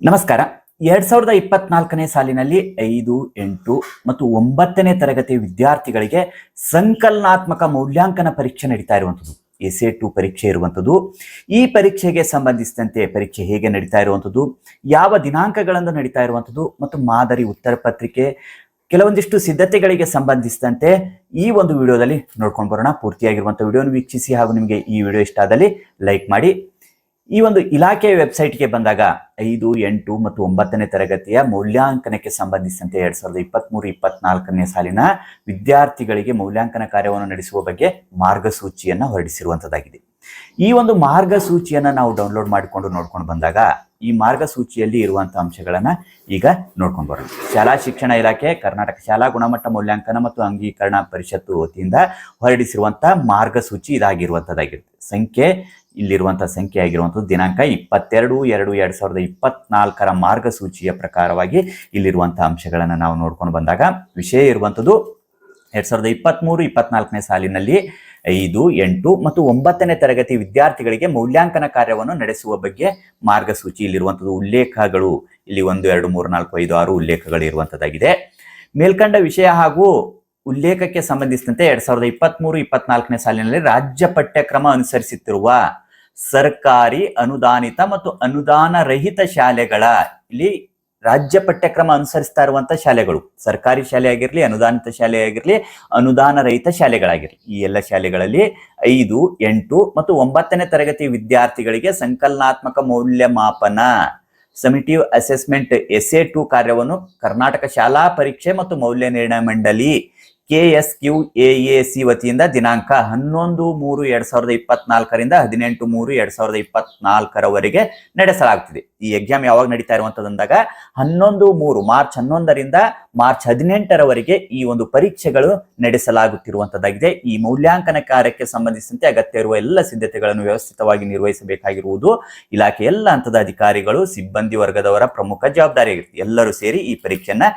ನಮಸ್ಕಾರ. ಎರಡ್ ಸಾವಿರದ ಇಪ್ಪತ್ನಾಲ್ಕನೇ ಸಾಲಿನಲ್ಲಿ ಐದು, ಎಂಟು ಮತ್ತು ಒಂಬತ್ತನೇ ತರಗತಿ ವಿದ್ಯಾರ್ಥಿಗಳಿಗೆ ಸಂಕಲನಾತ್ಮಕ ಮೌಲ್ಯಾಂಕನ ಪರೀಕ್ಷೆ ನಡೀತಾ ಇರುವಂಥದ್ದು. ಎಸ್ ಎ ಟು ಪರೀಕ್ಷೆ ಇರುವಂಥದ್ದು. ಈ ಪರೀಕ್ಷೆಗೆ ಸಂಬಂಧಿಸಿದಂತೆ ಪರೀಕ್ಷೆ ಹೇಗೆ ನಡೀತಾ ಇರುವಂಥದ್ದು, ಯಾವ ದಿನಾಂಕಗಳನ್ನು ನಡೀತಾ ಇರುವಂಥದ್ದು ಮತ್ತು ಮಾದರಿ ಉತ್ತರ ಪತ್ರಿಕೆ, ಕೆಲವೊಂದಿಷ್ಟು ಸಿದ್ಧತೆಗಳಿಗೆ ಸಂಬಂಧಿಸಿದಂತೆ ಈ ಒಂದು ವಿಡಿಯೋದಲ್ಲಿ ನೋಡ್ಕೊಂಡು ಬರೋಣ. ಪೂರ್ತಿಯಾಗಿರುವಂಥ ವಿಡಿಯೋನ ವೀಕ್ಷಿಸಿ ಹಾಗೂ ನಿಮಗೆ ಈ ವಿಡಿಯೋ ಇಷ್ಟ ಆದಲ್ಲಿ ಲೈಕ್ ಮಾಡಿ ಈ ಒಂದು ಇಲಾಖೆಯ ವೆಬ್ಸೈಟ್ಗೆ ಬಂದಾಗ ಐದು, ಎಂಟು ಮತ್ತು ಒಂಬತ್ತನೇ ತರಗತಿಯ ಮೌಲ್ಯಾಂಕನಕ್ಕೆ ಸಂಬಂಧಿಸಿದಂತೆ ಎರಡ್ ಸಾವಿರದ ಇಪ್ಪತ್ಮೂರು, ಇಪ್ಪತ್ನಾಲ್ಕನೇ ಸಾಲಿನ ವಿದ್ಯಾರ್ಥಿಗಳಿಗೆ ಮೌಲ್ಯಾಂಕನ ಕಾರ್ಯವನ್ನು ನಡೆಸುವ ಬಗ್ಗೆ ಮಾರ್ಗಸೂಚಿಯನ್ನು ಹೊರಡಿಸಿರುವಂತದ್ದಾಗಿದೆ. ಈ ಒಂದು ಮಾರ್ಗಸೂಚಿಯನ್ನು ನಾವು ಡೌನ್ಲೋಡ್ ಮಾಡಿಕೊಂಡು ನೋಡ್ಕೊಂಡು ಬಂದಾಗ ಈ ಮಾರ್ಗಸೂಚಿಯಲ್ಲಿ ಇರುವಂತಹ ಅಂಶಗಳನ್ನು ಈಗ ನೋಡ್ಕೊಂಡು ಬರೋಣ. ಶಾಲಾ ಶಿಕ್ಷಣ ಇಲಾಖೆ, ಕರ್ನಾಟಕ ಶಾಲಾ ಗುಣಮಟ್ಟ ಮೌಲ್ಯಾಂಕನ ಮತ್ತು ಅಂಗೀಕರಣ ಪರಿಷತ್ತು ವತಿಯಿಂದ ಹೊರಡಿಸಿರುವಂತಹ ಮಾರ್ಗಸೂಚಿ ಇದಾಗಿರುವಂತದ್ದಾಗಿರುತ್ತೆ ಸಂಖ್ಯೆ ಇಲ್ಲಿರುವಂತಹ ಸಂಖ್ಯೆ ಆಗಿರುವಂಥದ್ದು ದಿನಾಂಕ ಇಪ್ಪತ್ತೆರಡು, ಎರಡು ಎರಡು ಸಾವಿರದ ಇಪ್ಪತ್ನಾಲ್ಕರ ಮಾರ್ಗಸೂಚಿಯ ಪ್ರಕಾರವಾಗಿ ಇಲ್ಲಿರುವಂಥ ಅಂಶಗಳನ್ನು ನಾವು ನೋಡ್ಕೊಂಡು ಬಂದಾಗ ವಿಷಯ ಇರುವಂಥದ್ದು ಎರಡು ಸಾವಿರದ ಇಪ್ಪತ್ತ್ಮೂರು ಇಪ್ಪತ್ನಾಲ್ಕನೇ ಸಾಲಿನಲ್ಲಿ ಐದು, ಎಂಟು ಮತ್ತು ಒಂಬತ್ತನೇ ತರಗತಿ ವಿದ್ಯಾರ್ಥಿಗಳಿಗೆ ಮೌಲ್ಯಾಂಕನ ಕಾರ್ಯವನ್ನು ನಡೆಸುವ ಬಗ್ಗೆ ಮಾರ್ಗಸೂಚಿ ಇಲ್ಲಿರುವಂಥದ್ದು ಉಲ್ಲೇಖಗಳು. ಇಲ್ಲಿ ಒಂದು, ಎರಡು, ಮೂರು, ನಾಲ್ಕು, ಐದು, ಆರು ಉಲ್ಲೇಖಗಳು ಇರುವಂಥದ್ದಾಗಿದೆ. ಮೇಲ್ಕಂಡ ವಿಷಯ ಹಾಗೂ ಉಲ್ಲೇಖಕ್ಕೆ ಸಂಬಂಧಿಸಿದಂತೆ ಎರಡ್ ಸಾವಿರದ ಇಪ್ಪತ್ತ್ಮೂರು ಇಪ್ಪತ್ನಾಲ್ಕನೇ ಸಾಲಿನಲ್ಲಿ ರಾಜ್ಯ ಪಠ್ಯಕ್ರಮ ಅನುಸರಿಸುತ್ತಿರುವ ಸರ್ಕಾರಿ ಅನುದಾನಿತ ಮತ್ತು ಅನುದಾನ ರಹಿತ ಶಾಲೆಗಳ ಇಲ್ಲಿ ರಾಜ್ಯ ಪಠ್ಯಕ್ರಮ ಅನುಸರಿಸ್ತಾ ಇರುವಂತ ಶಾಲೆಗಳು. ಸರ್ಕಾರಿ ಶಾಲೆ ಆಗಿರಲಿ, ಅನುದಾನಿತ ಶಾಲೆ ಆಗಿರಲಿ, ಅನುದಾನ ರಹಿತ ಶಾಲೆಗಳಾಗಿರಲಿ. ಈ ಎಲ್ಲ ಶಾಲೆಗಳಲ್ಲಿ ಐದು, ಎಂಟು ಮತ್ತು ಒಂಬತ್ತನೇ ತರಗತಿ ವಿದ್ಯಾರ್ಥಿಗಳಿಗೆ ಸಂಕಲನಾತ್ಮಕ ಮೌಲ್ಯಮಾಪನ summative assessment S A two ಕಾರ್ಯವನ್ನು ಕರ್ನಾಟಕ ಶಾಲಾ ಪರೀಕ್ಷೆ ಮತ್ತು ಮೌಲ್ಯ ನಿರ್ಣಯ ಮಂಡಳಿ K S Q A C ವತಿಯಿಂದ ದಿನಾಂಕ ಹನ್ನೊಂದು ಮೂರು ಎರಡ್ ಸಾವಿರದ ಇಪ್ಪತ್ನಾಲ್ಕರಿಂದ ಹದಿನೆಂಟು ಮೂರು ಎರಡ್ ಸಾವಿರದ ಇಪ್ಪತ್ನಾಲ್ಕರವರೆಗೆ ನಡೆಸಲಾಗುತ್ತಿದೆ ಈ ಎಕ್ಸಾಮ್ ಯಾವಾಗ ನಡೀತಾ ಇರುವಂತದಂದಾಗ ಹನ್ನೊಂದು ಮೂರು ಮಾರ್ಚ್ ಹನ್ನೊಂದರಿಂದ ಮಾರ್ಚ್ ಹದಿನೆಂಟರವರೆಗೆ ಈ ಒಂದು ಪರೀಕ್ಷೆಗಳು ನಡೆಸಲಾಗುತ್ತಿರುವಂತದ್ದಾಗಿದೆ. ಈ ಮೌಲ್ಯಾಂಕನ ಕಾರ್ಯಕ್ಕೆ ಸಂಬಂಧಿಸಿದಂತೆ ಅಗತ್ಯ ಇರುವ ಎಲ್ಲ ಸಿದ್ಧತೆಗಳನ್ನು ವ್ಯವಸ್ಥಿತವಾಗಿ ನಿರ್ವಹಿಸಬೇಕಾಗಿರುವುದು, ಇಲಾಖೆ ಎಲ್ಲ ಹಂತದ ಅಧಿಕಾರಿಗಳು, ಸಿಬ್ಬಂದಿ ವರ್ಗದವರ ಪ್ರಮುಖ ಜವಾಬ್ದಾರಿಯಾಗಿರುತ್ತೆ. ಎಲ್ಲರೂ ಸೇರಿ ಈ ಪರೀಕ್ಷೆಯನ್ನ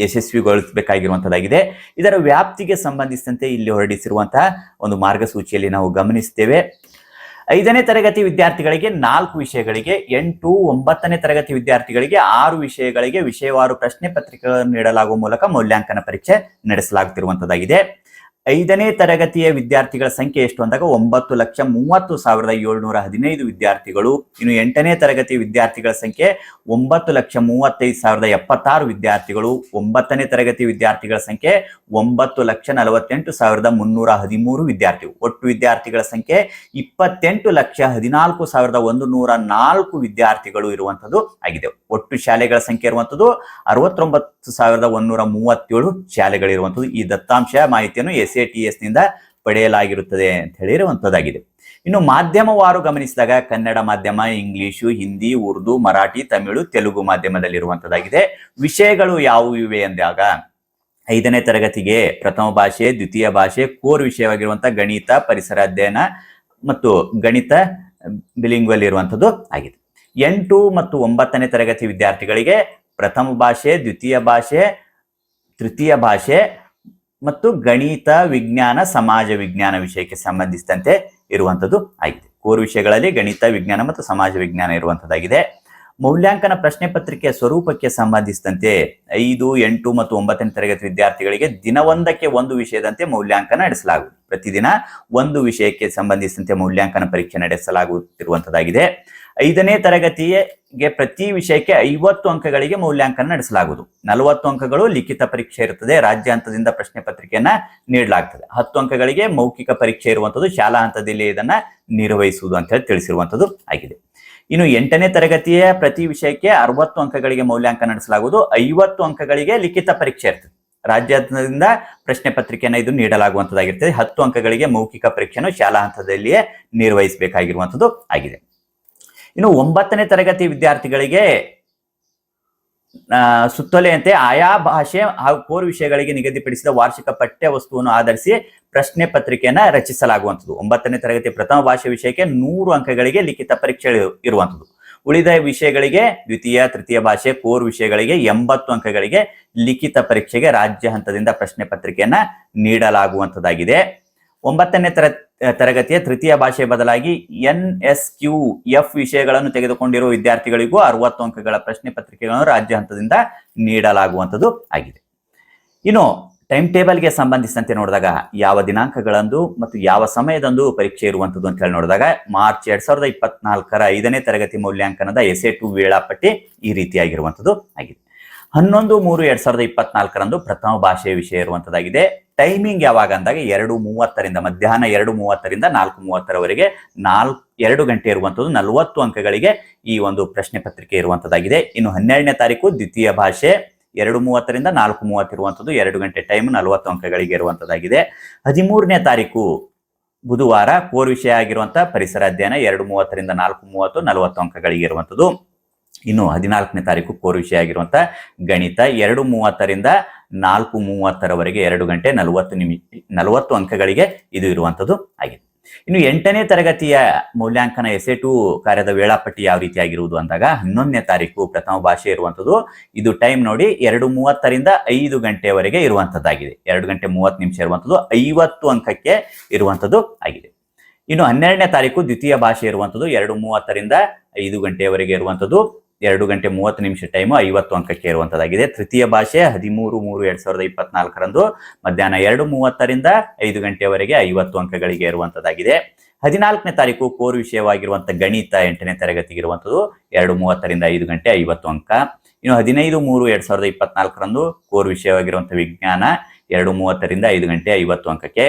ಯಶಸ್ವಿಗೊಳಿಸಬೇಕಾಗಿರುವಂತದ್ದಾಗಿದೆ. ಇದರ ವ್ಯಾಪ್ತಿಗೆ ಸಂಬಂಧಿಸಿದಂತೆ ಇಲ್ಲಿ ಹೊರಡಿಸಿರುವಂತಹ ಒಂದು ಮಾರ್ಗಸೂಚಿಯಲ್ಲಿ ನಾವು ಗಮನಿಸ್ತೇವೆ ಐದನೇ ತರಗತಿ ವಿದ್ಯಾರ್ಥಿಗಳಿಗೆ ನಾಲ್ಕು ವಿಷಯಗಳಿಗೆ, ಎಂಟು, ಒಂಬತ್ತನೇ ತರಗತಿ ವಿದ್ಯಾರ್ಥಿಗಳಿಗೆ ಆರು ವಿಷಯಗಳಿಗೆ ವಿಷಯವಾರು ಪ್ರಶ್ನೆ ಪತ್ರಿಕೆಗಳನ್ನು ನೀಡಲಾಗುವ ಮೂಲಕ ಮೌಲ್ಯಾಂಕನ ಪರೀಕ್ಷೆ ನಡೆಸಲಾಗುತ್ತಿರುವಂತದ್ದಾಗಿದೆ. ಐದನೇ ತರಗತಿಯ ವಿದ್ಯಾರ್ಥಿಗಳ ಸಂಖ್ಯೆ ಎಷ್ಟು ಅಂದಾಗ ಒಂಬತ್ತು ಲಕ್ಷ ಮೂವತ್ತು ಸಾವಿರದ ಏಳ್ನೂರ ಹದಿನೈದು ವಿದ್ಯಾರ್ಥಿಗಳು. ಇನ್ನು ಎಂಟನೇ ತರಗತಿ ವಿದ್ಯಾರ್ಥಿಗಳ ಸಂಖ್ಯೆ ಒಂಬತ್ತು ಲಕ್ಷ ಮೂವತ್ತೈದು ಸಾವಿರದ ಎಪ್ಪತ್ತಾರು ವಿದ್ಯಾರ್ಥಿಗಳು. ಒಂಬತ್ತನೇ ತರಗತಿ ವಿದ್ಯಾರ್ಥಿಗಳ ಸಂಖ್ಯೆ ಒಂಬತ್ತು ಲಕ್ಷ ನಲವತ್ತೆಂಟು ಸಾವಿರದ ಮುನ್ನೂರ ಹದಿಮೂರು ವಿದ್ಯಾರ್ಥಿಗಳು. ಒಟ್ಟು ವಿದ್ಯಾರ್ಥಿಗಳ ಸಂಖ್ಯೆ ಇಪ್ಪತ್ತೆಂಟು ಲಕ್ಷ ಹದಿನಾಲ್ಕು ಸಾವಿರದ ಒಂದು ನೂರ ನಾಲ್ಕು ವಿದ್ಯಾರ್ಥಿಗಳು ಇರುವಂತದ್ದು ಆಗಿದೆ. ಒಟ್ಟು ಶಾಲೆಗಳ ಸಂಖ್ಯೆ ಇರುವಂತದ್ದು ಅರವತ್ತೊಂಬತ್ತು ಸಾವಿರದ ಒಂದೂರ ಮೂವತ್ತೇಳು ಶಾಲೆಗಳಿರುವಂತದ್ದು ಈ ದತ್ತಾಂಶ ಮಾಹಿತಿಯನ್ನು ಎಸ್ ಎಸ್ನಿಂದ ಪಡೆಯಲಾಗಿರುತ್ತದೆ ಅಂತ ಹೇಳಿರುವಂತದ್ದಾಗಿದೆ ಇನ್ನು ಮಾಧ್ಯಮವಾರು ಗಮನಿಸಿದಾಗ ಕನ್ನಡ ಮಾಧ್ಯಮ, ಇಂಗ್ಲಿಷು, ಹಿಂದಿ, ಉರ್ದು, ಮರಾಠಿ, ತಮಿಳು, ತೆಲುಗು ಮಾಧ್ಯಮದಲ್ಲಿರುವಂತದ್ದಾಗಿದೆ. ವಿಷಯಗಳು ಯಾವುವು ಇವೆ ಅಂದಾಗ ಐದನೇ ತರಗತಿಗೆ ಪ್ರಥಮ ಭಾಷೆ, ದ್ವಿತೀಯ ಭಾಷೆ, ಕೋರ್ ವಿಷಯವಾಗಿರುವಂತಹ ಗಣಿತ, ಪರಿಸರ ಅಧ್ಯಯನ ಮತ್ತು ಗಣಿತ ಬಿಲಿಂಗ್ವಲ್ ಇರುವಂಥದ್ದು ಆಗಿದೆ. ಎಂಟು ಮತ್ತು ಒಂಬತ್ತನೇ ತರಗತಿ ವಿದ್ಯಾರ್ಥಿಗಳಿಗೆ ಪ್ರಥಮ ಭಾಷೆ, ದ್ವಿತೀಯ ಭಾಷೆ, ತೃತೀಯ ಭಾಷೆ ಮತ್ತು ಗಣಿತ, ವಿಜ್ಞಾನ, ಸಮಾಜ ವಿಜ್ಞಾನ ವಿಷಯಕ್ಕೆ ಸಂಬಂಧಿಸಿದಂತೆ ಇರುವಂಥದ್ದು ಆಗಿದೆ. ಕೋರ್ ವಿಷಯಗಳಲ್ಲಿ ಗಣಿತ, ವಿಜ್ಞಾನ ಮತ್ತು ಸಮಾಜ ವಿಜ್ಞಾನ ಇರುವಂಥದ್ದಾಗಿದೆ. ಮೌಲ್ಯಾಂಕನ ಪ್ರಶ್ನೆ ಪತ್ರಿಕೆಯ ಸ್ವರೂಪಕ್ಕೆ ಸಂಬಂಧಿಸಿದಂತೆ ಐದು, ಎಂಟು ಮತ್ತು ಒಂಬತ್ತನೇ ತರಗತಿ ವಿದ್ಯಾರ್ಥಿಗಳಿಗೆ ದಿನವೊಂದಕ್ಕೆ ಒಂದು ವಿಷಯದಂತೆ ಮೌಲ್ಯಾಂಕನ ನಡೆಸಲಾಗುವುದು. ಪ್ರತಿದಿನ ಒಂದು ವಿಷಯಕ್ಕೆ ಸಂಬಂಧಿಸಿದಂತೆ ಮೌಲ್ಯಾಂಕನ ಪರೀಕ್ಷೆ ನಡೆಸಲಾಗುತ್ತಿರುವಂತದ್ದಾಗಿದೆ. ಐದನೇ ತರಗತಿಗೆ ಪ್ರತಿ ವಿಷಯಕ್ಕೆ ಐವತ್ತು ಅಂಕಗಳಿಗೆ ಮೌಲ್ಯಾಂಕನ ನಡೆಸಲಾಗುವುದು. ನಲವತ್ತು ಅಂಕಗಳು ಲಿಖಿತ ಪರೀಕ್ಷೆ ಇರುತ್ತದೆ. ರಾಜ್ಯ ಹಂತದಿಂದ ಪ್ರಶ್ನೆ ಪತ್ರಿಕೆಯನ್ನ ನೀಡಲಾಗ್ತದೆ. ಹತ್ತು ಅಂಕಗಳಿಗೆ ಮೌಖಿಕ ಪರೀಕ್ಷೆ ಇರುವಂತದ್ದು, ಶಾಲಾ ಹಂತದಲ್ಲಿ ಇದನ್ನ ನಿರ್ವಹಿಸುವುದು ಅಂತ ಹೇಳಿ ತಿಳಿಸಿರುವಂತದ್ದು ಆಗಿದೆ. ಇನ್ನು ಎಂಟನೇ ತರಗತಿಯ ಪ್ರತಿ ವಿಷಯಕ್ಕೆ ಅರವತ್ತು ಅಂಕಗಳಿಗೆ ಮೌಲ್ಯಾಂಕನ ನಡೆಸಲಾಗುವುದು. ಐವತ್ತು ಅಂಕಗಳಿಗೆ ಲಿಖಿತ ಪರೀಕ್ಷೆ ಇರ್ತದೆ. ರಾಜ್ಯದಿಂದ ಪ್ರಶ್ನೆ ಪತ್ರಿಕೆಯನ್ನು ಇದು ನೀಡಲಾಗುವಂತದ್ದಾಗಿರ್ತದೆ. ಹತ್ತು ಅಂಕಗಳಿಗೆ ಮೌಖಿಕ ಪರೀಕ್ಷೆಯನ್ನು ಶಾಲಾ ಹಂತದಲ್ಲಿಯೇ ನಿರ್ವಹಿಸಬೇಕಾಗಿರುವಂತದ್ದು ಆಗಿದೆ. ಇನ್ನು ಒಂಬತ್ತನೇ ತರಗತಿ ವಿದ್ಯಾರ್ಥಿಗಳಿಗೆ ಸುತ್ತೋಲೆಯಂತೆ ಆಯಾ ಭಾಷೆ ಹಾಗೂ ಕೋರ್ ವಿಷಯಗಳಿಗೆ ನಿಗದಿಪಡಿಸಿದ ವಾರ್ಷಿಕ ಪಠ್ಯ ವಸ್ತುವನ್ನು ಆಧರಿಸಿ ಪ್ರಶ್ನೆ ಪತ್ರಿಕೆಯನ್ನ ರಚಿಸಲಾಗುವಂಥದ್ದು ಒಂಬತ್ತನೇ ತರಗತಿ ಪ್ರಥಮ ಭಾಷೆ ವಿಷಯಕ್ಕೆ ನೂರು ಅಂಕಗಳಿಗೆ ಲಿಖಿತ ಪರೀಕ್ಷೆ ಇರು- ಇರುವಂಥದ್ದು ಉಳಿದ ವಿಷಯಗಳಿಗೆ ದ್ವಿತೀಯ, ತೃತೀಯ ಭಾಷೆ, ಕೋರ್ ವಿಷಯಗಳಿಗೆ ಎಂಬತ್ತು ಅಂಕಗಳಿಗೆ ಲಿಖಿತ ಪರೀಕ್ಷೆಗೆ ರಾಜ್ಯ ಹಂತದಿಂದ ಪ್ರಶ್ನೆ ಪತ್ರಿಕೆಯನ್ನ ನೀಡಲಾಗುವಂತದ್ದಾಗಿದೆ. ಒಂಬತ್ತನೇ ತರ, ತರಗತಿಯ ತೃತೀಯ ಭಾಷೆ ಬದಲಾಗಿ ಎನ್ ಎಸ್ ಕ್ಯೂ ಎಫ್ ವಿಷಯಗಳನ್ನು ತೆಗೆದುಕೊಂಡಿರುವ ವಿದ್ಯಾರ್ಥಿಗಳಿಗೂ ಅರವತ್ತು ಅಂಕಗಳ ಪ್ರಶ್ನೆ ಪತ್ರಿಕೆಗಳನ್ನು ರಾಜ್ಯ ಹಂತದಿಂದ ನೀಡಲಾಗುವಂಥದ್ದು ಆಗಿದೆ. ಇನ್ನು ಟೈಮ್ ಟೇಬಲ್ಗೆ ಸಂಬಂಧಿಸಿದಂತೆ ನೋಡಿದಾಗ ಯಾವ ದಿನಾಂಕಗಳಂದು ಮತ್ತು ಯಾವ ಸಮಯದಂದು ಪರೀಕ್ಷೆ ಇರುವಂಥದ್ದು ಅಂತ ಹೇಳಿ ನೋಡಿದಾಗ ಮಾರ್ಚ್ ಎರಡ್ ಸಾವಿರದ ಇಪ್ಪತ್ನಾಲ್ಕರ ಐದನೇ ತರಗತಿ ಮೌಲ್ಯಾಂಕನದ ಎಸೆ ಟು ವೇಳಾಪಟ್ಟಿ ಈ ರೀತಿಯಾಗಿರುವಂಥದ್ದು ಆಗಿದೆ. ಹನ್ನೊಂದು ಮೂರು ಎರಡ್ ಸಾವಿರದ ಇಪ್ಪತ್ನಾಲ್ಕರಂದು ಪ್ರಥಮ ಭಾಷೆಯ ವಿಷಯ ಇರುವಂಥದ್ದಾಗಿದೆ. ಟೈಮಿಂಗ್ ಯಾವಾಗ ಅಂದಾಗ ಎರಡು ಮೂವತ್ತರಿಂದ ಮಧ್ಯಾಹ್ನ ಎರಡು ಮೂವತ್ತರಿಂದ ನಾಲ್ಕು ಮೂವತ್ತರವರೆಗೆ ನಾಲ್ಕು ಎರಡು ಗಂಟೆ ಇರುವಂಥದ್ದು ನಲವತ್ತು ಅಂಕಗಳಿಗೆ ಈ ಒಂದು ಪ್ರಶ್ನೆ ಪತ್ರಿಕೆ ಇರುವಂಥದ್ದಾಗಿದೆ. ಇನ್ನು ಹನ್ನೆರಡನೇ ತಾರೀಕು ದ್ವಿತೀಯ ಭಾಷೆ. ಎರಡು ಮೂವತ್ತರಿಂದ ನಾಲ್ಕು ಮೂವತ್ತು ಇರುವಂಥದ್ದು ಎರಡು ಗಂಟೆ ಟೈಮ್ ನಲವತ್ತು ಅಂಕಗಳಿಗೆ ಇರುವಂತದ್ದಾಗಿದೆ ಹದಿಮೂರನೇ ತಾರೀಕು ಬುಧವಾರ ಕೋರ್ ವಿಷಯ ಆಗಿರುವಂತಹ ಪರಿಸರ ಅಧ್ಯಯನ ಎರಡು ಮೂವತ್ತರಿಂದ ನಾಲ್ಕು ಮೂವತ್ತು ನಲವತ್ತು ಅಂಕಗಳಿಗೆ ಇರುವಂಥದ್ದು. ಇನ್ನು ಹದಿನಾಲ್ಕನೇ ತಾರೀಕು ಕೋರ್ ವಿಷಯ ಆಗಿರುವಂತಹ ಗಣಿತ ಎರಡು ಮೂವತ್ತರಿಂದ ನಾಲ್ಕು ಮೂವತ್ತರವರೆಗೆ ಎರಡು ಗಂಟೆ ನಲವತ್ತು ನಿಮಿ, ನಲವತ್ತು ಅಂಕಗಳಿಗೆ ಇದು ಇರುವಂಥದ್ದು ಆಗಿದೆ. ಇನ್ನು ಎಂಟನೇ ತರಗತಿಯ ಮೌಲ್ಯಾಂಕನ ಎಸೆ ಟು ಕಾರ್ಯದ ವೇಳಾಪಟ್ಟಿ ಯಾವ ರೀತಿಯಾಗಿರುವುದು ಅಂದಾಗ ಹನ್ನೊಂದನೇ ತಾರೀಕು ಪ್ರಥಮ ಭಾಷೆ ಇರುವಂಥದ್ದು, ಇದು ಟೈಮ್ ನೋಡಿ ಎರಡು ಮೂವತ್ತರಿಂದ ಐದು ಗಂಟೆವರೆಗೆ ಇರುವಂತದ್ದಾಗಿದೆ ಎರಡು ಗಂಟೆ ಮೂವತ್ತು ನಿಮಿಷ ಇರುವಂಥದ್ದು, ಐವತ್ತು ಅಂಕಕ್ಕೆ ಇರುವಂತದ್ದು ಆಗಿದೆ. ಇನ್ನು ಹನ್ನೆರಡನೇ ತಾರೀಕು ದ್ವಿತೀಯ ಭಾಷೆ ಇರುವಂತದ್ದು ಎರಡು ಮೂವತ್ತರಿಂದ ಐದು ಗಂಟೆಯವರೆಗೆ ಇರುವಂಥದ್ದು. ಎರಡು ಗಂಟೆ ಮೂವತ್ತು ನಿಮಿಷ ಟೈಮು ಐವತ್ತು ಅಂಕಕ್ಕೆ ಇರುವಂತದ್ದಾಗಿದೆ ತೃತೀಯ ಭಾಷೆ ಹದಿಮೂರು ಮೂರು ಎರಡ್ ಸಾವಿರದ ಇಪ್ಪತ್ನಾಲ್ಕರಂದು ಮಧ್ಯಾಹ್ನ ಎರಡು ಮೂವತ್ತರಿಂದ ಐದು ಗಂಟೆಯವರೆಗೆ ಐವತ್ತು ಅಂಕಗಳಿಗೆ ಇರುವಂತದ್ದಾಗಿದೆ ಹದಿನಾಲ್ಕನೇ ತಾರೀಕು ಕೋರ್ ವಿಷಯವಾಗಿರುವಂಥ ಗಣಿತ ಎಂಟನೇ ತರಗತಿಗೆ ಇರುವಂಥದ್ದು ಎರಡು ಮೂವತ್ತರಿಂದ ಐದು ಗಂಟೆ ಐವತ್ತು ಅಂಕ. ಇನ್ನು ಹದಿನೈದು ಮೂರು ಎರಡ್ ಸಾವಿರದ ಇಪ್ಪತ್ನಾಲ್ಕರಂದು ಕೋರ್ ವಿಷಯವಾಗಿರುವಂಥ ವಿಜ್ಞಾನ ಎರಡು ಮೂವತ್ತರಿಂದ ಐದು ಗಂಟೆ ಐವತ್ತು ಅಂಕಕ್ಕೆ.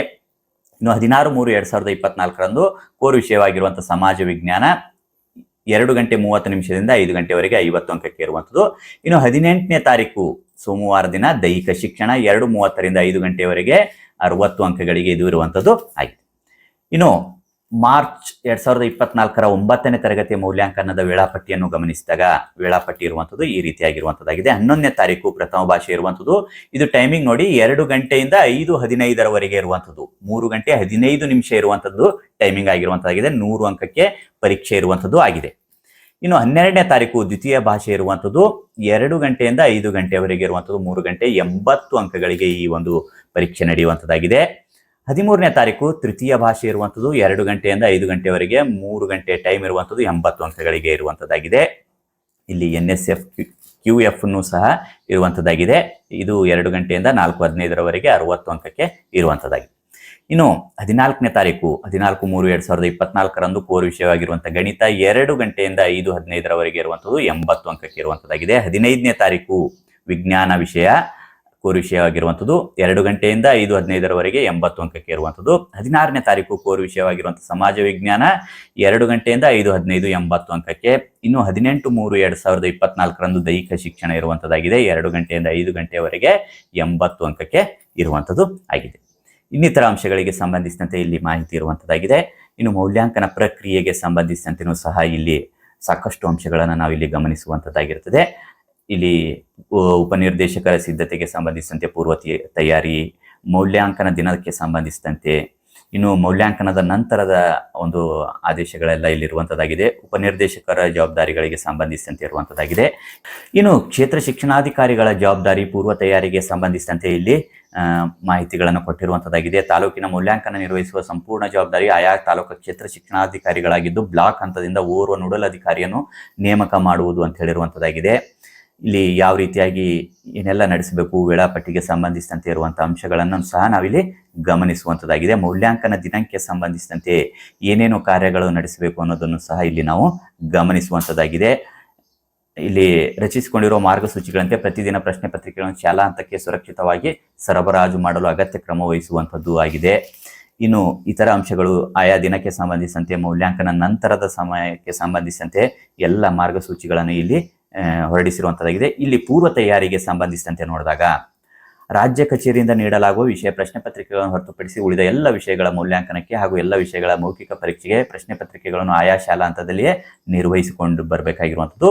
ಇನ್ನು ಹದಿನಾರು ಮೂರು ಎರಡ್ ಸಾವಿರದ ಇಪ್ಪತ್ನಾಲ್ಕರಂದು ಕೋರ್ ವಿಷಯವಾಗಿರುವಂಥ ಸಮಾಜ ವಿಜ್ಞಾನ ಎರಡು ಗಂಟೆ ಮೂವತ್ತು ನಿಮಿಷದಿಂದ ಐದು ಗಂಟೆವರೆಗೆ ಐವತ್ತು ಅಂಕಕ್ಕೆ ಇರುವಂಥದ್ದು ಇನ್ನು ಹದಿನೆಂಟನೇ ತಾರೀಕು, ಸೋಮವಾರ ದಿನ ದೈಹಿಕ ಶಿಕ್ಷಣ, ಎರಡು ಮೂವತ್ತರಿಂದ ಐದು ಗಂಟೆವರೆಗೆ ಅರವತ್ತು ಅಂಕಗಳಿಗೆ ಇದು ಇರುವಂಥದ್ದು. ಆಯಿತು. ಇನ್ನು ಮಾರ್ಚ್ ಎರಡ್ ಸಾವಿರದ ಇಪ್ಪತ್ನಾಲ್ಕರ ಒಂಬತ್ತನೇ ತರಗತಿಯ ಮೌಲ್ಯಾಂಕನದ ವೇಳಾಪಟ್ಟಿಯನ್ನು ಗಮನಿಸಿದಾಗ ವೇಳಾಪಟ್ಟಿ ಇರುವಂಥದ್ದು ಈ ರೀತಿಯಾಗಿರುವಂಥದ್ದಾಗಿದೆ. ಹನ್ನೊಂದನೇ ತಾರೀಕು ಪ್ರಥಮ ಭಾಷೆ ಇರುವಂಥದ್ದು. ಇದು ಟೈಮಿಂಗ್ ನೋಡಿ ಎರಡು ಗಂಟೆಯಿಂದ ಐದು ಹದಿನೈದರವರೆಗೆ ಇರುವಂಥದ್ದು. ಮೂರು ಗಂಟೆ ಹದಿನೈದು ನಿಮಿಷ ಇರುವಂಥದ್ದು ಟೈಮಿಂಗ್ ಆಗಿರುವಂಥದ್ದಾಗಿದೆ. ನೂರು ಅಂಕಕ್ಕೆ ಪರೀಕ್ಷೆ ಇರುವಂಥದ್ದು ಆಗಿದೆ. ಇನ್ನು ಹನ್ನೆರಡನೇ ತಾರೀಕು ದ್ವಿತೀಯ ಭಾಷೆ ಇರುವಂಥದ್ದು. ಎರಡು ಗಂಟೆಯಿಂದ ಐದು ಗಂಟೆಯವರೆಗೆ ಇರುವಂಥದ್ದು. ಮೂರು ಗಂಟೆ ಎಂಬತ್ತು ಅಂಕಗಳಿಗೆ ಈ ಒಂದು ಪರೀಕ್ಷೆ ನಡೆಯುವಂಥದ್ದಾಗಿದೆ. ಹದಿಮೂರನೇ ತಾರೀಕು ತೃತೀಯ ಭಾಷೆ ಇರುವಂಥದ್ದು ಎರಡು ಗಂಟೆಯಿಂದ ಐದು ಗಂಟೆವರೆಗೆ, ಮೂರು ಗಂಟೆ ಟೈಮ್ ಇರುವಂಥದ್ದು ಎಂಬತ್ತು ಅಂಕಗಳಿಗೆ ಇರುವಂಥದ್ದಾಗಿದೆ ಇಲ್ಲಿ ಎನ್ ಎಸ್ ಎಫ್ ಕ್ಯೂ ಎಫ್ನು ಸಹ ಇರುವಂಥದ್ದಾಗಿದೆ ಇದು ಎರಡು ಗಂಟೆಯಿಂದ ನಾಲ್ಕು ಹದಿನೈದರವರೆಗೆ ಅರವತ್ತು ಅಂಕಕ್ಕೆ ಇರುವಂಥದ್ದಾಗಿದೆ ಇನ್ನು ಹದಿನಾಲ್ಕನೇ ತಾರೀಕು, ಹದಿನಾಲ್ಕು ಮೂರು ಎರಡು ಸಾವಿರದ ಇಪ್ಪತ್ನಾಲ್ಕರಂದು ಕೋರ್ ವಿಷಯವಾಗಿರುವಂಥ ಗಣಿತ ಎರಡು ಗಂಟೆಯಿಂದ ಐದು ಹದಿನೈದರವರೆಗೆ ಇರುವಂಥದ್ದು ಎಂಬತ್ತು ಅಂಕಕ್ಕೆ ಇರುವಂಥದ್ದಾಗಿದೆ ಹದಿನೈದನೇ ತಾರೀಕು ವಿಜ್ಞಾನ ವಿಷಯ. ಕೋರ್ ವಿಷಯವಾಗಿರುವಂಥದ್ದು ಎರಡು ಗಂಟೆಯಿಂದ ಐದು ಹದಿನೈದರವರೆಗೆ ಎಂಬತ್ತು ಅಂಕಕ್ಕೆ ಇರುವಂಥದ್ದು. ಹದಿನಾರನೇ ತಾರೀಕು ಕೋರ್ ವಿಷಯವಾಗಿರುವಂಥ ಸಮಾಜ ವಿಜ್ಞಾನ, ಎರಡು ಗಂಟೆಯಿಂದ ಐದು ಹದಿನೈದು ಎಂಬತ್ತು ಅಂಕಕ್ಕೆ. ಇನ್ನು ಹದಿನೆಂಟು ಮೂರು ಎರಡು ಸಾವಿರದ ಇಪ್ಪತ್ನಾಲ್ಕರಂದು ದೈಹಿಕ ಶಿಕ್ಷಣ ಇರುವಂಥದ್ದಾಗಿದೆ. ಎರಡು ಗಂಟೆಯಿಂದ ಐದು ಗಂಟೆಯವರೆಗೆ ಎಂಬತ್ತು ಅಂಕಕ್ಕೆ ಇರುವಂಥದ್ದು ಆಗಿದೆ. ಇನ್ನಿತರ ಅಂಶಗಳಿಗೆ ಸಂಬಂಧಿಸಿದಂತೆ ಇಲ್ಲಿ ಮಾಹಿತಿ ಇರುವಂಥದ್ದಾಗಿದೆ. ಇನ್ನು ಮೌಲ್ಯಾಂಕನ ಪ್ರಕ್ರಿಯೆಗೆ ಸಂಬಂಧಿಸಿದಂತೆಯೂ ಸಹ ಇಲ್ಲಿ ಸಾಕಷ್ಟು ಅಂಶಗಳನ್ನು ನಾವು ಇಲ್ಲಿ ಗಮನಿಸುವಂಥದ್ದಾಗಿರ್ತದೆ ಇಲ್ಲಿ ಉಪನಿರ್ದೇಶಕರ ಸಿದ್ಧತೆಗೆ ಸಂಬಂಧಿಸಿದಂತೆ ಪೂರ್ವ ತಯಾರಿ, ಮೌಲ್ಯಾಂಕನ ದಿನಕ್ಕೆ ಸಂಬಂಧಿಸಿದಂತೆ, ಇನ್ನು ಮೌಲ್ಯಾಂಕನದ ನಂತರದ ಒಂದು ಆದೇಶಗಳೆಲ್ಲ ಇಲ್ಲಿರುವಂಥದ್ದಾಗಿದೆ ಉಪನಿರ್ದೇಶಕರ ಜವಾಬ್ದಾರಿಗಳಿಗೆ ಸಂಬಂಧಿಸಿದಂತೆ ಇರುವಂಥದ್ದಾಗಿದೆ ಇನ್ನು ಕ್ಷೇತ್ರ ಶಿಕ್ಷಣಾಧಿಕಾರಿಗಳ ಜವಾಬ್ದಾರಿ ಪೂರ್ವ ತಯಾರಿಗೆ ಸಂಬಂಧಿಸಿದಂತೆ ಇಲ್ಲಿ ಮಾಹಿತಿಗಳನ್ನು ಕೊಟ್ಟಿರುವಂಥದ್ದಾಗಿದೆ ತಾಲೂಕಿನ ಮೌಲ್ಯಾಂಕನ ನಿರ್ವಹಿಸುವ ಸಂಪೂರ್ಣ ಜವಾಬ್ದಾರಿ ಆಯಾ ತಾಲೂಕು ಕ್ಷೇತ್ರ ಶಿಕ್ಷಣಾಧಿಕಾರಿಗಳಾಗಿದ್ದು, ಬ್ಲಾಕ್ ಹಂತದಿಂದ ಓರ್ವ ನೋಡಲ್ ಅಧಿಕಾರಿಯನ್ನು ನೇಮಕ ಮಾಡುವುದು ಅಂತ ಹೇಳಿರುವಂಥದ್ದಾಗಿದೆ ಇಲ್ಲಿ ಯಾವ ರೀತಿಯಾಗಿ ಏನೆಲ್ಲ ನಡೆಸಬೇಕು, ವೇಳಾಪಟ್ಟಿಗೆ ಸಂಬಂಧಿಸಿದಂತೆ ಇರುವಂತಹ ಅಂಶಗಳನ್ನು ಸಹ ನಾವಿಲ್ಲಿ ಗಮನಿಸುವಂಥದ್ದಾಗಿದೆ. ಮೌಲ್ಯಾಂಕನ ದಿನಾಂಕಕ್ಕೆ ಸಂಬಂಧಿಸಿದಂತೆ ಏನೇನು ಕಾರ್ಯಗಳು ನಡೆಸಬೇಕು ಅನ್ನೋದನ್ನು ಸಹ ಇಲ್ಲಿ ನಾವು ಗಮನಿಸುವಂತದಾಗಿದೆ ಇಲ್ಲಿ ರಚಿಸಿಕೊಂಡಿರುವ ಮಾರ್ಗಸೂಚಿಗಳಂತೆ ಪ್ರತಿದಿನ ಪ್ರಶ್ನೆ ಪತ್ರಿಕೆಗಳನ್ನು ಶಾಲಾ ಹಂತಕ್ಕೆ ಸುರಕ್ಷಿತವಾಗಿ ಸರಬರಾಜು ಮಾಡಲು ಅಗತ್ಯ ಕ್ರಮ ವಹಿಸುವಂಥದ್ದು ಆಗಿದೆ. ಇನ್ನು ಇತರ ಅಂಶಗಳು, ಆಯಾ ದಿನಕ್ಕೆ ಸಂಬಂಧಿಸಿದಂತೆ, ಮೌಲ್ಯಾಂಕನ ನಂತರದ ಸಮಯಕ್ಕೆ ಸಂಬಂಧಿಸಿದಂತೆ ಎಲ್ಲ ಮಾರ್ಗಸೂಚಿಗಳನ್ನು ಇಲ್ಲಿ ಹೊರಡಿಸಿರುವಂಥದ್ದಾಗಿದೆ ಇಲ್ಲಿ ಪೂರ್ವ ತಯಾರಿಗೆ ಸಂಬಂಧಿಸಿದಂತೆ ನೋಡಿದಾಗ ರಾಜ್ಯ ಕಚೇರಿಯಿಂದ ನೀಡಲಾಗುವ ವಿಷಯ ಪ್ರಶ್ನೆ ಪತ್ರಿಕೆಗಳನ್ನು ಹೊರತುಪಡಿಸಿ ಉಳಿದ ಎಲ್ಲ ವಿಷಯಗಳ ಮೌಲ್ಯಾಂಕನಕ್ಕೆ ಹಾಗೂ ಎಲ್ಲ ವಿಷಯಗಳ ಮೌಖಿಕ ಪರೀಕ್ಷೆಗೆ ಪ್ರಶ್ನೆ ಪತ್ರಿಕೆಗಳನ್ನು ಆಯಾ ಶಾಲಾ ಹಂತದಲ್ಲಿಯೇ ನಿರ್ವಹಿಸಿಕೊಂಡು ಬರಬೇಕಾಗಿರುವಂಥದ್ದು.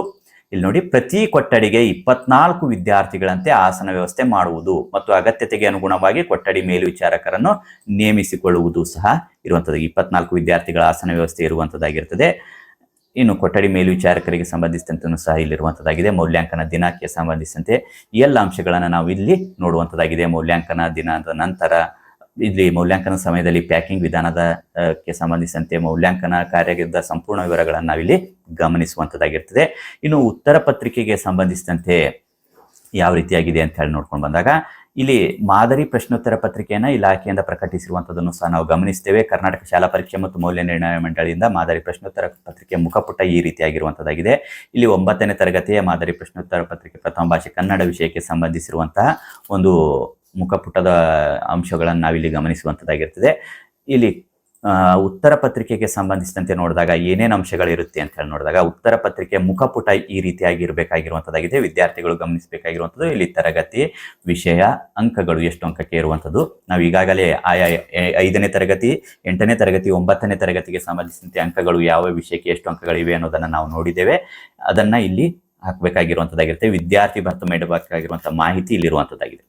ಇಲ್ಲಿ ನೋಡಿ, ಪ್ರತಿ ಕೊಠಡಿಗೆ ಇಪ್ಪತ್ನಾಲ್ಕು ವಿದ್ಯಾರ್ಥಿಗಳಂತೆ ಆಸನ ವ್ಯವಸ್ಥೆ ಮಾಡುವುದು ಮತ್ತು ಅಗತ್ಯತೆಗೆ ಅನುಗುಣವಾಗಿ ಕೊಠಡಿ ಮೇಲ್ವಿಚಾರಕರನ್ನು ನೇಮಿಸಿಕೊಳ್ಳುವುದು ಸಹ ಇರುವಂಥದ್ದು. ಇಪ್ಪತ್ನಾಲ್ಕು ವಿದ್ಯಾರ್ಥಿಗಳ ಆಸನ ವ್ಯವಸ್ಥೆ ಇರುವಂಥದ್ದಾಗಿರ್ತದೆ. ಇನ್ನು ಕೊಠಡಿ ಮೇಲ್ವಿಚಾರಕರಿಗೆ ಸಂಬಂಧಿಸಿದಂತೆ ಸಹ ಇಲ್ಲಿರುವಂಥದ್ದಾಗಿದೆ ಮೌಲ್ಯಾಂಕನ ದಿನಕ್ಕೆ ಸಂಬಂಧಿಸಿದಂತೆ ಎಲ್ಲ ಅಂಶಗಳನ್ನು ನಾವು ಇಲ್ಲಿ ನೋಡುವಂಥದ್ದಾಗಿದೆ ಮೌಲ್ಯಾಂಕನ ದಿನದ ನಂತರ ಇಲ್ಲಿ ಮೌಲ್ಯಾಂಕನ ಸಮಯದಲ್ಲಿ ಪ್ಯಾಕಿಂಗ್ ವಿಧಾನದ ಕ್ಕೆ ಸಂಬಂಧಿಸಿದಂತೆ ಮೌಲ್ಯಾಂಕನ ಕಾರ್ಯದ ಸಂಪೂರ್ಣ ವಿವರಗಳನ್ನು ನಾವಿಲ್ಲಿ ಗಮನಿಸುವಂಥದ್ದಾಗಿರ್ತದೆ ಇನ್ನು ಉತ್ತರ ಪತ್ರಿಕೆಗೆ ಸಂಬಂಧಿಸಿದಂತೆ ಯಾವ ರೀತಿಯಾಗಿದೆ ಅಂತ ಹೇಳಿ ನೋಡ್ಕೊಂಡು ಬಂದಾಗ ಇಲ್ಲಿ ಮಾದರಿ ಪ್ರಶ್ನೋತ್ತರ ಪತ್ರಿಕೆಯನ್ನ ಇಲಾಖೆಯಿಂದ ಪ್ರಕಟಿಸಿರುವಂತದನ್ನು ಸಹ ನಾವು ಗಮನಿಸ್ತೇವೆ. ಕರ್ನಾಟಕ ಶಾಲಾ ಪರೀಕ್ಷೆ ಮತ್ತು ಮೌಲ್ಯ ನಿರ್ಣಯ ಮಂಡಳಿಯಿಂದ ಮಾದರಿ ಪ್ರಶ್ನೋತ್ತರ ಪತ್ರಿಕೆ ಮುಖಪುಟ ಈ ರೀತಿಯಾಗಿರುವಂತದಾಗಿದೆ ಇಲ್ಲಿ ಒಂಬತ್ತನೇ ತರಗತಿಯ ಮಾದರಿ ಪ್ರಶ್ನೋತ್ತರ ಪತ್ರಿಕೆ ಪ್ರಥಮ ಭಾಷೆ ಕನ್ನಡ ವಿಷಯಕ್ಕೆ ಸಂಬಂಧಿಸಿರುವಂತಹ ಒಂದು ಮುಖಪುಟದ ಅಂಶಗಳನ್ನು ನಾವಿಲ್ಲಿ ಗಮನಿಸುವಂಥದ್ದಾಗಿರ್ತದೆ ಇಲ್ಲಿ ಉತ್ತರ ಪತ್ರಿಕೆಗೆ ಸಂಬಂಧಿಸಿದಂತೆ ನೋಡಿದಾಗ ಏನೇನು ಅಂಶಗಳಿರುತ್ತೆ ಅಂತ ಹೇಳಿ ನೋಡಿದಾಗ ಉತ್ತರ ಪತ್ರಿಕೆ ಮುಖಪುಟ ಈ ರೀತಿಯಾಗಿ ಇರಬೇಕಾಗಿರುವಂಥದ್ದಾಗಿದೆ ವಿದ್ಯಾರ್ಥಿಗಳು ಗಮನಿಸಬೇಕಾಗಿರುವಂಥದ್ದು ಇಲ್ಲಿ ತರಗತಿ ವಿಷಯ ಅಂಕಗಳು ಎಷ್ಟು ಅಂಕಕ್ಕೆ ಇರುವಂಥದ್ದು ನಾವು ಈಗಾಗಲೇ ಆಯಾ ಐದನೇ ತರಗತಿ, ಎಂಟನೇ ತರಗತಿ, ಒಂಬತ್ತನೇ ತರಗತಿಗೆ ಸಂಬಂಧಿಸಿದಂತೆ ಅಂಕಗಳು ಯಾವ ವಿಷಯಕ್ಕೆ ಎಷ್ಟು ಅಂಕಗಳಿವೆ ಅನ್ನೋದನ್ನು ನಾವು ನೋಡಿದ್ದೇವೆ. ಅದನ್ನ ಇಲ್ಲಿ ಹಾಕಬೇಕಾಗಿರುವಂಥದ್ದಾಗಿರುತ್ತೆ ವಿದ್ಯಾರ್ಥಿ ಭರ್ತು ಮಾಡಬೇಕಾಗಿರುವಂಥ ಮಾಹಿತಿ ಇಲ್ಲಿರುವಂಥದ್ದಾಗಿದೆ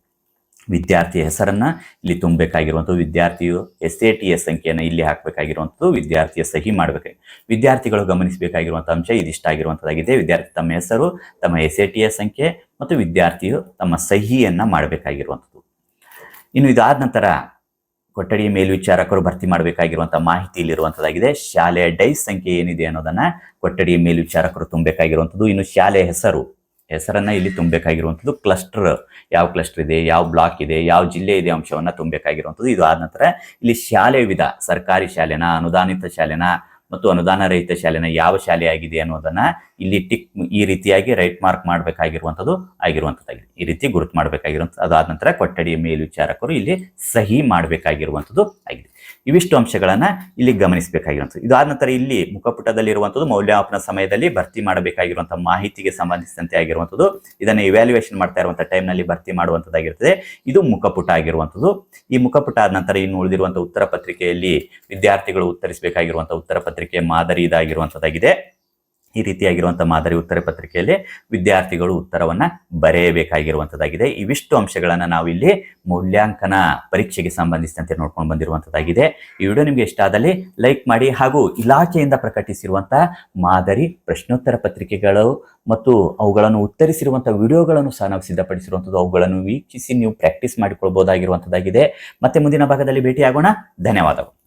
ವಿದ್ಯಾರ್ಥಿ ಹೆಸರನ್ನ ಇಲ್ಲಿ ತುಂಬಬೇಕಾಗಿರುವಂಥದ್ದು, ವಿದ್ಯಾರ್ಥಿಯು ಎಸ್ ಎ ಟಿ ಎಸ್ ಸಂಖ್ಯೆಯನ್ನು ಇಲ್ಲಿ ಹಾಕಬೇಕಾಗಿರುವಂಥದ್ದು, ವಿದ್ಯಾರ್ಥಿಯ ಸಹಿ ಮಾಡಬೇಕು ವಿದ್ಯಾರ್ಥಿಗಳು ಗಮನಿಸಬೇಕಾಗಿರುವಂಥ ಅಂಶ ಇದಿಷ್ಟಾಗಿರುವಂಥದ್ದಾಗಿದೆ ವಿದ್ಯಾರ್ಥಿ ತಮ್ಮ ಹೆಸರು, ತಮ್ಮ ಎಸ್ ಎ ಟಿ ಎಸ್ ಸಂಖ್ಯೆ ಮತ್ತು ವಿದ್ಯಾರ್ಥಿಯು ತಮ್ಮ ಸಹಿಯನ್ನು ಮಾಡಬೇಕಾಗಿರುವಂಥದ್ದು. ಇನ್ನು ಇದಾದ ನಂತರ ಕೊಠಡಿಯ ಮೇಲ್ವಿಚಾರಕರು ಭರ್ತಿ ಮಾಡಬೇಕಾಗಿರುವಂಥ ಮಾಹಿತಿ ಇಲ್ಲಿರುವಂಥದ್ದಾಗಿದೆ. ಶಾಲೆಯ ಡೈಸ್ ಸಂಖ್ಯೆ ಏನಿದೆ ಅನ್ನೋದನ್ನ ಕೊಠಡಿಯ ಮೇಲ್ವಿಚಾರಕರು ತುಂಬಬೇಕಾಗಿರುವಂಥದ್ದು. ಇನ್ನು ಶಾಲೆಯ ಹೆಸರು ಹೆಸರನ್ನ ಇಲ್ಲಿ ತುಂಬಬೇಕಾಗಿರುವಂಥದ್ದು ಕ್ಲಸ್ಟರ್ ಯಾವ ಕ್ಲಸ್ಟರ್ ಇದೆ, ಯಾವ ಬ್ಲಾಕ್ ಇದೆ, ಯಾವ ಜಿಲ್ಲೆ ಇದೆ ಅಂಶವನ್ನು ತುಂಬಬೇಕಾಗಿರುವಂಥದ್ದು. ಇದು ಆದ ನಂತರ ಇಲ್ಲಿ ಶಾಲೆ ವಿಧ, ಸರ್ಕಾರಿ ಶಾಲೆನ, ಅನುದಾನಿತ ಶಾಲೆನ ಮತ್ತು ಅನುದಾನ ರಹಿತ ಶಾಲೆನ ಯಾವ ಶಾಲೆ ಆಗಿದೆ ಅನ್ನೋದನ್ನ ಇಲ್ಲಿ ಟಿಕ್ ಈ ರೀತಿಯಾಗಿ ರೈಟ್ ಮಾರ್ಕ್ ಮಾಡಬೇಕಾಗಿರುವಂಥದ್ದು ಆಗಿರುವಂಥದ್ದಾಗಿದೆ. ಈ ರೀತಿ ಗುರುತು ಮಾಡಬೇಕಾಗಿರುವಂಥದ್ದು. ಅದಾದ ನಂತರ ಕೊಠಡಿಯ ಮೇಲ್ವಿಚಾರಕರು ಇಲ್ಲಿ ಸಹಿ ಮಾಡಬೇಕಾಗಿರುವಂಥದ್ದು ಆಗಿದೆ. ಇವಿಷ್ಟು ಅಂಶಗಳನ್ನ ಇಲ್ಲಿ ಗಮನಿಸಬೇಕಾಗಿರುವಂಥದ್ದು. ಇದಾದ ನಂತರ ಇಲ್ಲಿ ಮುಖಪುಟದಲ್ಲಿರುವಂಥದ್ದು ಮೌಲ್ಯಮಾಪನ ಸಮಯದಲ್ಲಿ ಭರ್ತಿ ಮಾಡಬೇಕಾಗಿರುವಂಥ ಮಾಹಿತಿಗೆ ಸಂಬಂಧಿಸಿದಂತೆ ಆಗಿರುವಂಥದ್ದು. ಇದನ್ನು ಇವ್ಯಾಲ್ಯೂಯೇಷನ್ ಮಾಡ್ತಾ ಇರುವಂತಹ ಟೈಮ್ನಲ್ಲಿ ಭರ್ತಿ ಮಾಡುವಂಥದ್ದಾಗಿರ್ತದೆ. ಇದು ಮುಖಪುಟ ಆಗಿರುವಂಥದ್ದು. ಈ ಮುಖಪುಟ ಆದ ನಂತರ ಇನ್ನು ಉಳಿದಿರುವಂಥ ಉತ್ತರ ಪತ್ರಿಕೆಯಲ್ಲಿ ವಿದ್ಯಾರ್ಥಿಗಳು ಉತ್ತರಿಸಬೇಕಾಗಿರುವಂಥ ಉತ್ತರ ಪತ್ರಿಕೆ ಮಾದರಿ ಇದಾಗಿರುವಂಥದ್ದಾಗಿದೆ. ಈ ರೀತಿಯಾಗಿರುವಂಥ ಮಾದರಿ ಉತ್ತರ ಪತ್ರಿಕೆಯಲ್ಲಿ ವಿದ್ಯಾರ್ಥಿಗಳು ಉತ್ತರವನ್ನು ಬರೆಯಬೇಕಾಗಿರುವಂಥದ್ದಾಗಿದೆ ಇವಿಷ್ಟು ಅಂಶಗಳನ್ನು ನಾವು ಇಲ್ಲಿ ಮೌಲ್ಯಾಂಕನ ಪರೀಕ್ಷೆಗೆ ಸಂಬಂಧಿಸಿದಂತೆ ನೋಡ್ಕೊಂಡು ಬಂದಿರುವಂಥದ್ದಾಗಿದೆ ಈ ವಿಡಿಯೋ ನಿಮಗೆ ಇಷ್ಟ ಆದಲ್ಲಿ ಲೈಕ್ ಮಾಡಿ ಹಾಗೂ ಇಲಾಖೆಯಿಂದ ಪ್ರಕಟಿಸಿರುವಂಥ ಮಾದರಿ ಪ್ರಶ್ನೋತ್ತರ ಪತ್ರಿಕೆಗಳು ಮತ್ತು ಅವುಗಳನ್ನು ಉತ್ತರಿಸಿರುವಂಥ ವಿಡಿಯೋಗಳನ್ನು ಸಹ ನಾವು ಸಿದ್ಧಪಡಿಸಿರುವಂಥದ್ದು ಅವುಗಳನ್ನು ವೀಕ್ಷಿಸಿ ನೀವು ಪ್ರಾಕ್ಟೀಸ್ ಮಾಡಿಕೊಳ್ಬೋದಾಗಿರುವಂಥದ್ದಾಗಿದೆ ಮತ್ತೆ ಮುಂದಿನ ಭಾಗದಲ್ಲಿ ಭೇಟಿಯಾಗೋಣ. ಧನ್ಯವಾದಗಳು.